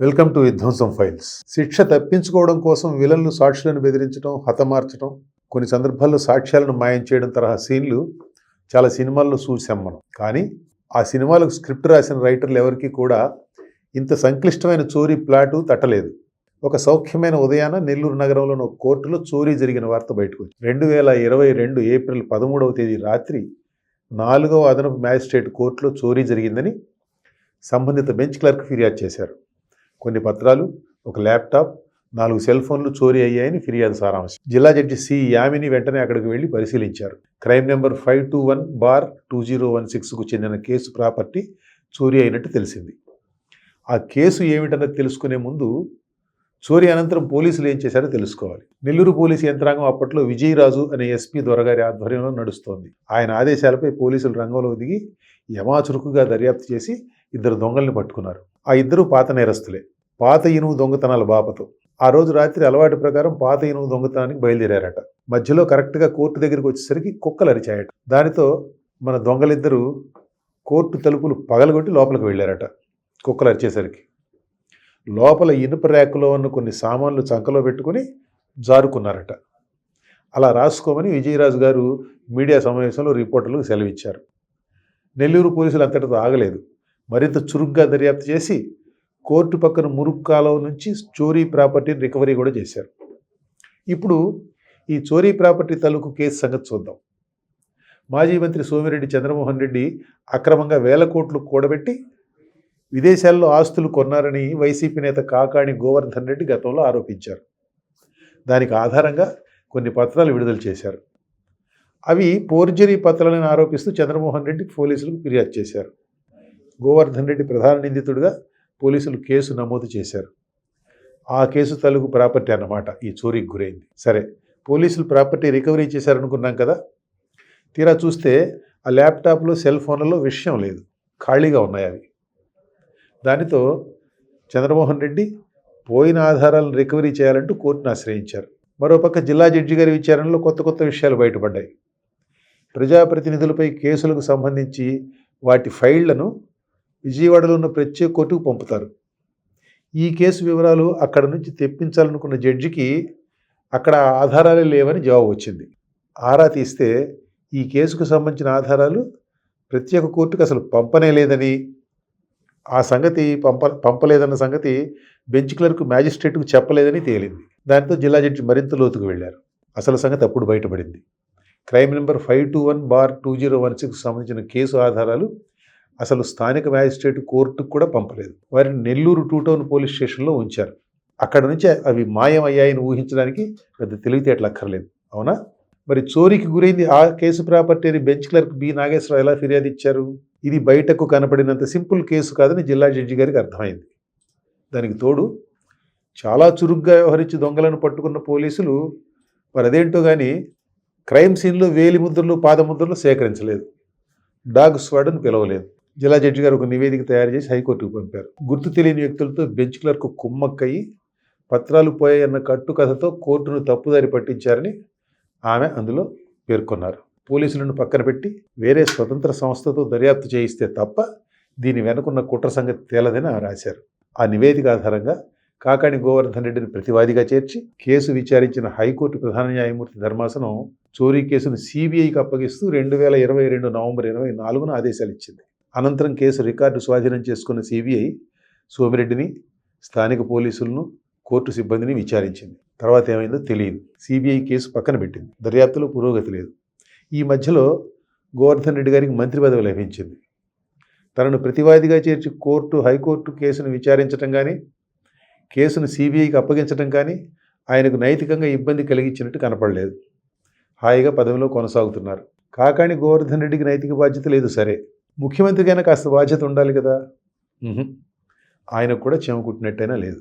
Welcome to విధ్వంసం files శిక్ష తప్పించుకోవడం కోసం విలన్లు సాక్షులను బెదిరించడం హతమార్చడం కొన్ని సందర్భాల్లో సాక్ష్యాలను మాయం చేయడం తరహా సీన్లు చాలా సినిమాల్లో చూసాం మనం. కానీ ఆ సినిమాలకు స్క్రిప్ట్ రాసిన రైటర్లు ఎవరికి కూడా ఇంత సంక్లిష్టమైన చోరీ ప్లాటు తట్టలేదు. ఒక సౌఖ్యమైన ఉదయాన నెల్లూరు నగరంలోని ఒక కోర్టులో చోరీ జరిగిన వార్త బయటకు వచ్చింది. రెండు వేల ఇరవై రెండు ఏప్రిల్ పదమూడవ తేదీ రాత్రి నాలుగవ అదనపు మ్యాజిస్ట్రేట్ కోర్టులో చోరీ జరిగిందని సంబంధిత బెంచ్ క్లర్క్ ఫిర్యాదు చేశారు. కొన్ని పత్రాలు ఒక ల్యాప్టాప్ నాలుగు సెల్ ఫోన్లు చోరీ అయ్యాయని ఫిర్యాదు సారాంశం. జిల్లా జడ్జి సి యామిని వెంటనే అక్కడికి వెళ్ళి పరిశీలించారు. Crime number five two one bar two zero one సిక్స్కు చెందిన కేసు ప్రాపర్టీ చోరీ అయినట్టు తెలిసింది. ఆ కేసు ఏమిటన్నది తెలుసుకునే ముందు చోరీ అనంతరం పోలీసులు ఏం చేశారో తెలుసుకోవాలి. నెల్లూరు పోలీసు యంత్రాంగం అప్పట్లో విజయరాజు అనే ఎస్పీ దొరగారి ఆధ్వర్యంలో నడుస్తోంది. ఆయన ఆదేశాలపై పోలీసులు రంగంలో దిగి యమాచురుకుగా దర్యాప్తు చేసి ఇద్దరు దొంగల్ని పట్టుకున్నారు. ఆ ఇద్దరు పాత నేరస్తులే. పాత ఇనుము దొంగతనాల బాపతో. ఆ రోజు రాత్రి అలవాటు ప్రకారం పాత ఇనుము దొంగతనానికి బయలుదేరారట. మధ్యలో కరెక్ట్గా కోర్టు దగ్గరికి వచ్చేసరికి కుక్కలు అరిచాయట. దానితో మన దొంగలిద్దరూ కోర్టు తలుపులు పగలగొట్టి లోపలికి వెళ్ళారట కుక్కలు అరిచేసరికి. లోపల ఇనుప ర్యాకులో ఉన్న కొన్ని సామాన్లు చంకలో పెట్టుకుని జారుకున్నారట. అలా రాసుకోమని విజయరాజు గారు మీడియా సమావేశంలో రిపోర్టర్లకు సెలవిచ్చారు. నెల్లూరు పోలీసులు అంతటితో ఆగలేదు. మరింత చురుగ్గా దర్యాప్తు చేసి కోర్టు పక్కన మురుగు నుంచి చోరీ ప్రాపర్టీని రికవరీ కూడా చేశారు. ఇప్పుడు ఈ చోరీ ప్రాపర్టీ తాలూకు కేసు సంగతి చూద్దాం. మాజీ మంత్రి సోమిరెడ్డి చంద్రమోహన్ రెడ్డి అక్రమంగా వేల కోట్లు కూడబెట్టి విదేశాల్లో ఆస్తులు కొన్నారని వైసీపీ నేత కాకాణి గోవర్ధన్ రెడ్డి గతంలో ఆరోపించారు. దానికి ఆధారంగా కొన్ని పత్రాలు విడుదల చేశారు. అవి పోర్జరీ పత్రాలను ఆరోపిస్తూ చంద్రమోహన్ రెడ్డి పోలీసులకు ఫిర్యాదు చేశారు. గోవర్ధన్ రెడ్డి ప్రధాన నిందితుడిగా పోలీసులు కేసు నమోదు చేశారు. ఆ కేసు తలుగు ప్రాపర్టీ అన్నమాట ఈ చోరీకి గురైంది. సరే పోలీసులు ప్రాపర్టీ రికవరీ చేశారనుకున్నాం కదా? తీరా చూస్తే ఆ ల్యాప్టాప్లో సెల్ ఫోన్లలో విషయం లేదు. ఖాళీగా ఉన్నాయి అవి. దానితో చంద్రమోహన్ రెడ్డి పోయిన ఆధారాలను రికవరీ చేయాలంటూ కోర్టును ఆశ్రయించారు. మరోపక్క జిల్లా జడ్జి గారి విచారణలో కొత్త కొత్త విషయాలు బయటపడ్డాయి. ప్రజాప్రతినిధులపై కేసులకు సంబంధించి వాటి ఫైళ్ళను విజయవాడలో ఉన్న ప్రత్యేక కోర్టుకు పంపుతారు. ఈ కేసు వివరాలు అక్కడ నుంచి తెప్పించాలనుకున్న జడ్జికి అక్కడ ఆధారాలే లేవని జవాబు వచ్చింది. ఆరా తీస్తే ఈ కేసుకు సంబంధించిన ఆధారాలు ప్రత్యేక కోర్టుకు అసలు పంపనే లేదని ఆ సంగతి పంప పంపలేదన్న సంగతి బెంచ్ క్లర్క్ మ్యాజిస్ట్రేట్కు చెప్పలేదని తేలింది. దాంతో జిల్లా జడ్జి మరింత లోతుకు వెళ్ళారు. అసలు సంగతి అప్పుడు బయటపడింది. Crime number five two one bar two zero one six సంబంధించిన కేసు ఆధారాలు అసలు స్థానిక మ్యాజిస్ట్రేట్ కోర్టుకు కూడా పంపలేదు. వారిని నెల్లూరు టూ టౌన్ పోలీస్ స్టేషన్లో ఉంచారు. అక్కడ నుంచి అవి మాయమయ్యాయని ఊహించడానికి పెద్ద తెలివితేటలు అక్కర్లేదు. అవునా? మరి చోరీకి గురైంది ఆ కేసు ప్రాపర్టీ అని బెంచ్ క్లర్క్ బి నాగేశ్వరరావు ఎలా ఫిర్యాదు ఇచ్చారు? ఇది బయటకు కనపడినంత సింపుల్ కేసు కాదని జిల్లా జడ్జి గారికి అర్థమైంది. దానికి తోడు చాలా చురుగ్గా వ్యవహరించి దొంగలను పట్టుకున్న పోలీసులు మరి అదేంటో కానీ క్రైమ్ సీన్లో వేలి ముద్రలు పాదముద్రలు సేకరించలేదు. డాగ్ స్వాడ్ను పిలవలేదు. జిల్లా జడ్జి గారు ఒక నివేదిక తయారు చేసి హైకోర్టుకు పంపారు. గుర్తు తెలియని వ్యక్తులతో బెంచ్ క్లర్క్ కుమ్మక్కయ్యి పత్రాలు పోయాయన్న కట్టుకథతో కోర్టును తప్పుదారి పట్టించారని ఆమె అందులో పేర్కొన్నారు. పోలీసులను పక్కన పెట్టి వేరే స్వతంత్ర సంస్థతో దర్యాప్తు చేయిస్తే తప్ప దీని వెనుకున్న కుట్ర సంగతి తేలదని ఆమె రాశారు. ఆ నివేదిక ఆధారంగా కాకాణి గోవర్ధన్ రెడ్డిని ప్రతివాదిగా చేర్చి కేసు విచారించిన హైకోర్టు ప్రధాన న్యాయమూర్తి ధర్మాసనం చోరీ కేసును సిబిఐకి అప్పగిస్తూ రెండు వేల ఇరవై రెండు నవంబర్ ఇరవై నాలుగున ఆదేశాలు ఇచ్చింది. అనంతరం కేసు రికార్డు స్వాధీనం చేసుకున్న సిబిఐ సోమిరెడ్డిని స్థానిక పోలీసులను కోర్టు సిబ్బందిని విచారించింది. తర్వాత ఏమైందో తెలియదు. సిబిఐ కేసు పక్కన పెట్టింది. దర్యాప్తులో పురోగతి లేదు. ఈ మధ్యలో గోవర్ధన్ రెడ్డి గారికి మంత్రి పదవి లభించింది. తనను ప్రతివాదిగా చేర్చి కోర్టు హైకోర్టు కేసును విచారించడం కానీ కేసును సిబిఐకి అప్పగించడం కానీ ఆయనకు నైతికంగా ఇబ్బంది కలిగించినట్టు కనపడలేదు. హాయిగా పదవిలో కొనసాగుతున్నారు. కాకాణి గోవర్ధన్ రెడ్డికి నైతిక బాధ్యత లేదు సరే. ముఖ్యమంత్రికైనా కాస్త బాధ్యత ఉండాలి కదా. ఆయనకు కూడా చెమ కుట్టినట్టయినా లేదు